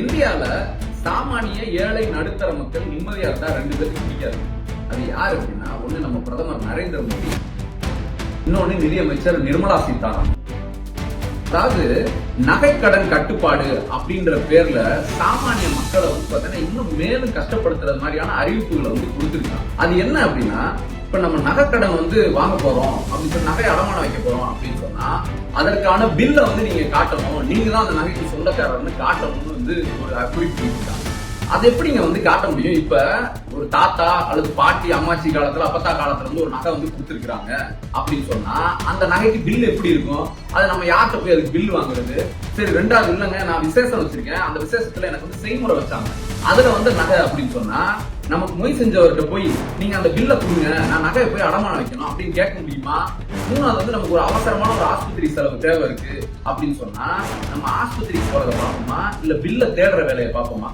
இந்தியால சாமானிய ஏழை நடுத்தர மக்கள் நிம்மதியா இருந்தா ரெண்டு பேருக்கு பிடிக்காது. அது யாரு அப்படின்னா ஒண்ணு நம்ம பிரதமர் நரேந்திர மோடி இன்னொன்னு நிதியமைச்சர் நிர்மலா சீதாராமன். அதாவது நகைக்கடன் கட்டுப்பாடு அப்படின்ற பேர்ல சாமானிய மக்களை வந்து பார்த்தீங்கன்னா இன்னும் மேலும் கஷ்டப்படுத்துறது மாதிரியான அறிவிப்புகளை வந்து கொடுத்துருக்காங்க. அது என்ன அப்படின்னா இப்ப நம்ம நகைக்கடன் வந்து வாங்க போறோம் அப்படின்னு சொல்லி நகை அடமானம் வைக்க போறோம் அப்படின்னு சொன்னா அதற்கான பில்லை வந்து நீங்க காட்டணும். நீங்க தான் அந்த நகைக்கு சொந்தக்காரர்னு காட்டணும்னு வந்து ஒரு குறிப்பு அதை அது எப்படிங்க வந்து காட்ட முடியும்? இப்ப ஒரு தாத்தா அல்லது பாட்டி அம்மாச்சி காலத்துல அப்பத்தா காலத்துல இருந்து ஒரு நகை வந்து கொடுத்துருக்காங்க அப்படின்னு சொன்னா அந்த நகைக்கு பில் எப்படி இருக்கும்? அதை நம்ம யார்கிட்ட போய் அதுக்கு பில் வாங்குறது? சரி ரெண்டாவது இல்லைங்க நான் விசேஷம் வச்சிருக்கேன். அந்த விசேஷத்துல எனக்கு வந்து செய்முறை வச்சாங்க. அதுல வந்து நகை அப்படின்னு சொன்னா நமக்கு மொய் செஞ்சவர்கிட்ட போய் நீங்க அந்த பில்லை கொடுங்க நான் நகையை போய் அடமானம் வைக்கணும் அப்படின்னு கேட்க முடியுமா? மூணாவது வந்து நமக்கு ஒரு அவசரமான ஒரு ஆஸ்பத்திரி செலவு தேவை இருக்கு அப்படின்னு சொன்னா நம்ம ஆஸ்பத்திரி போறதை பார்ப்போமா? இல்ல பில்ல தேடுற வேலையை பார்ப்போமா?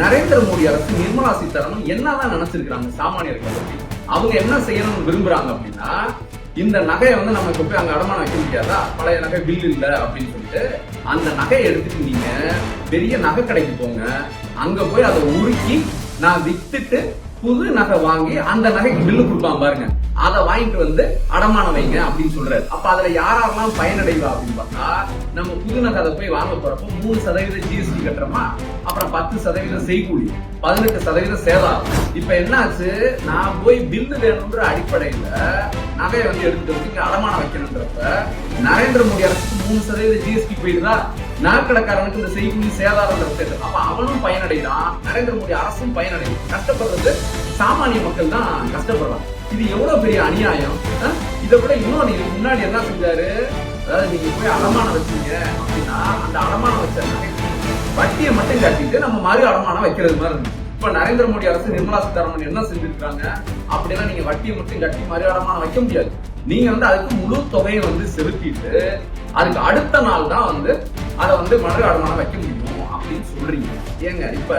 நரேந்திர மோடி அரசு நிர்மலா சீதாராமன் என்னதான் நினைச்சிருக்கிறாங்க சாமானியர்கள் பத்தி? அவங்க என்ன செய்யணும்னு விரும்புறாங்க அப்படின்னா இந்த நகையை வந்து நம்ம இப்ப போய் அங்க அடமானம் வைக்க முடியாதா? பழைய நகை பில் இல்ல அப்படின்னு சொல்லிட்டு அந்த நகையை எடுத்துட்டு நீங்க பெரிய நகை கடைக்கு போங்க. அங்க போய் அதை உருக்கி நான் வித்துட்டு புது நகை வாங்கி அந்த நகைக்கு பில்லு கொடுப்பான் பாருங்க. அதை வாங்கிட்டு வந்து அடமானம் வைங்க அப்படின்னு சொல்றாரு. அப்ப அதுல யாரெல்லாம் பயனடைவா அப்படின்னு பார்த்தா நம்ம புது நகை அதை போய் வாங்க போறப்போ மூணு சதவீத ஜிஎஸ்டி கட்டுறோமா? அப்புறம் பத்து சதவீதம் செய்கூலி பதினெட்டு சதவீதம் சேதா. இப்ப என்னாச்சு? நான் போய் பில்லு வேணும்ன்ற அடிப்படையில நகையை வந்து எடுத்துட்டு வந்து அடமானம் வைக்கணுன்றப்ப நரேந்திர மோடி அரசுக்கு மூணு சதவீத ஜிஎஸ்டி போயிடுதா? நகைக்கடைக்காரனுக்கு இந்த செய்கூலி சேதாரம் சேர்த்து அப்ப அவனும் பயனடைகிறான் நரேந்திர மோடி அரசும் பயனடையும்? கஷ்டப்படுறது சாமானிய மக்கள் தான் கஷ்டப்படுறாங்க. இது எவ்வளவு பெரிய அநியாயம்? இதை விட இன்னும் இதுக்கு முன்னாடி என்ன செஞ்சாரு? அதாவது நீங்க போய் அடமானம் வச்சீங்க அப்படின்னா அந்த அடமானம் வச்ச வட்டியை மட்டும் கட்டிட்டு நம்ம மறு அடமானம் வைக்கிறது மாதிரி இருந்துச்சு இப்ப நரேந்திர மோடி அரசு நிர்மலா சீதாராமன் என்ன செஞ்சிருக்காங்க அப்படின்னா நீங்க வட்டியை மட்டும் கட்டி மறு அடமானம் வைக்க முடியாது. நீங்க வந்து அதுக்கு முழு தொகையை வந்து செலுத்திட்டு அதுக்கு அடுத்த நாள் தான் வந்து அதை வந்து மறு அடமானம் வைக்க முடியும் அப்படின்னு சொல்றீங்க. ஏங்க இப்ப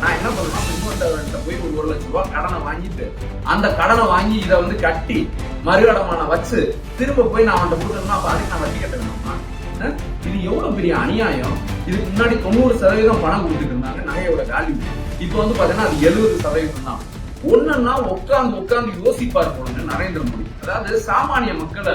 நான் என்ன பண்றேன்னா இன்னொருத்தவர்கிட்ட போய் ஒரு ஒரு லட்சம் ரூபாய் கடனை வாங்கிட்டு அந்த கடனை வாங்கி இதை வந்து கட்டி மறு அடமானம் வச்சு திரும்ப போய் நான் அவன்கிட்ட கொடுக்கணும்னா அப்ப அதுக்கு நான் வட்டி கட்ட வேணுமா இது எவ்வளவு பெரிய அநியாயம்? இதுக்கு முன்னாடி தொண்ணூறு சதவீதம் பணம் கொடுத்துட்டு இருந்தாங்க நகையோட வேல்யூ இப்போ வந்து பாத்தீங்கன்னா அது எழுபது சதவீதம் தான். ஒண்ணுன்னா உட்காந்து உட்காந்து யோசிப்பார் போலுங்க நரேந்திர மோடி. அதாவது சாமானிய மக்களை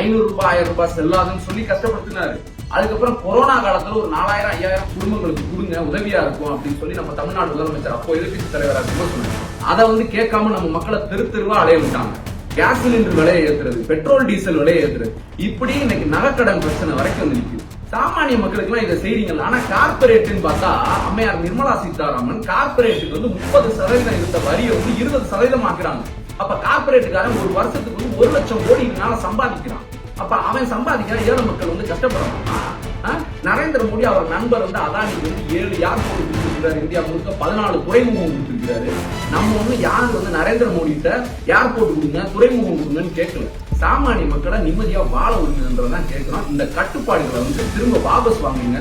ஐநூறு ரூபாய் ஆயிரம் ரூபாய் செல்லாதுன்னு சொல்லி கஷ்டப்படுத்தினாரு. அதுக்கப்புறம் கொரோனா காலத்துல ஒரு நாலாயிரம் ஐயாயிரம் குடும்பங்களுக்கு கொடுங்க உதவியா இருக்கும் அப்படின்னு சொல்லி நம்ம தமிழ்நாடு முதலமைச்சர் அப்போ எதிர்க்கட்சி தலைவராக சொன்னாங்க அதை வந்து கேட்காம நம்ம மக்களை தெரு தெருவா அலைய விட்டாங்க. கேஸ் சிலிண்டர் விலையை ஏத்துறது பெட்ரோல் டீசல் விலையை ஏத்துறது. இப்படி இன்னைக்கு நகைக்கடன் பிரச்சனை வரைக்கும் வந்து சாமானிய மக்களுக்கு எல்லாம் இதை செய்றீங்க ஆனா கார்பரேட்னு பார்த்தா அம்மையார் நிர்மலா சீதாராமன் கார்பரேட்டுக்கு வந்து முப்பது சதவீதம் இருந்த வரியை வந்து இருபது சதவீதம் ஆக்குறாங்க. அப்ப கார்பரேட்டுக்காரன் ஒரு வருஷத்துக்கு வந்து ஒரு லட்சம் கோடிக்கு இதனால சம்பாதிக்கிறான். அப்ப அவன் சம்பாதிக்கிற ஏழை மக்கள் வந்து கஷ்டப்படுறான். நரேந்திர மோடி அவர் நண்பர் வந்து அதானி வந்து ஏழு யார் கொடுத்துருக்கிறார்? இந்தியா முழுக்க பதினாலு துறைமுகம் கொடுத்துருக்கிறாரு. நம்ம வந்து யாரு வந்து நரேந்திர மோடி கிட்ட ஏர்போர்ட் கொடுங்க துறைமுகம் கொடுங்கன்னு கேட்கல. சாமானிய மக்களை நிம்மதியா வாழ விடுங்கன்றதான் கேட்கிறோம். இந்த கட்டுப்பாடுகளை வந்து திரும்ப வாபஸ் வாங்குங்க.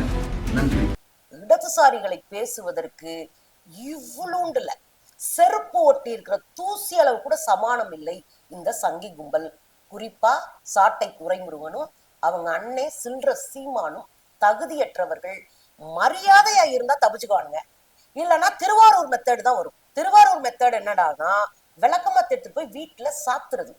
நன்றி. இடதுசாரிகளை பேசுவதற்கு இவ்வளோண்டுல செருப்பு ஒட்டி இருக்கிற தூசி அளவு கூட சமானம் இல்லை. இந்த சங்கி கும்பல் குறிப்பா சாட்டை துறைமுருகனும் அவங்க அண்ணே சில்ற சீமானும் தகுதியற்றவர்கள். மரியாதையா இருந்தா தப்பிச்சுக்குவானுங்க. இல்லைன்னா திருவாரூர் மெத்தேடு தான் வரும். திருவாரூர் மெத்தேடு என்னடானா விளக்கமா எடுத்துட்டு போய் வீட்டுல சாத்துறது.